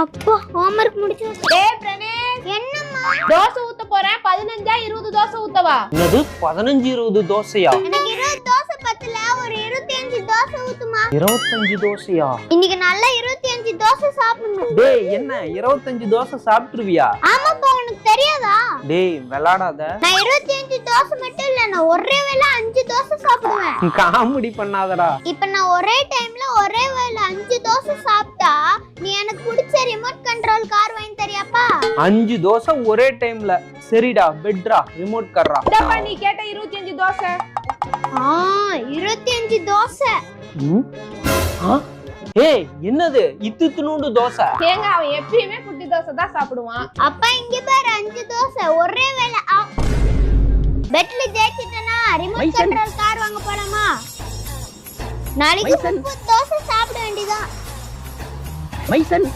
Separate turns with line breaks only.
அப்பா ஹோம்வொர்க் முடிச்சு
டேய் பிரணேஷ்.
என்னம்மா?
தோசை ஊத்த போறேன். பதினஞ்சா இருபது தோசை ஊத்தவா?
என்னது? பதினஞ்சு இருபது தோசையா?
எனக்கு இருபது தோசை பத்தல. ஒரு இருபத்தி அஞ்சு தோசை ஊத்துமா?
இருபத்தஞ்சு தோசையா?
இன்னைக்கு நல்லா இருபத்தி அஞ்சு தோசை சாப்பிடணும்.
டேய் என்ன? இருபத்தஞ்சு தோசை சாப்பிட்டுருவியா?
ஆமாப்பா உனக்கு தெரியாதா?
டேய் விளாடாத.
நான் இருபத்தி அஞ்சு தோசை மட்டும் இல்ல நான் ஒரே வேளை அஞ்சு தோசை சாப்பிடுவேன்.
காமெடி பண்ணாதடா.
இப்ப நான் ஒரே டைம்ல ஒரே வேளை அஞ்சு தோசை பிடிச்ச கண்ட்ரோல் கார் வாங்கி தரியாப்பா?
அஞ்சு தோசை ஒரே டைம்ல சரிடா பெட்ரா ரிமோட் கர்றா
இந்தப்பா நீ கேட்ட இருபத்தி அஞ்சு தோசை.
ஆ இருபத்தி அஞ்சு தோசை?
ஏய் என்னது? இத்து துணுண்டு தோசை.
ஏங்க அவன் எப்பயுமே குட்டி தோசை தான் சாப்பிடுவான்.
அப்பா இங்க பாரு அஞ்சு தோசை. ஒரே வேளை பெட்ல ஜெயிச்சிட்டனா? ரிமோட். கண்ட்ரோல் கார் வாங்க போலாமா? நாளைக்கு தோசை சாப்பிட வேண்டியதான்
மைசன்.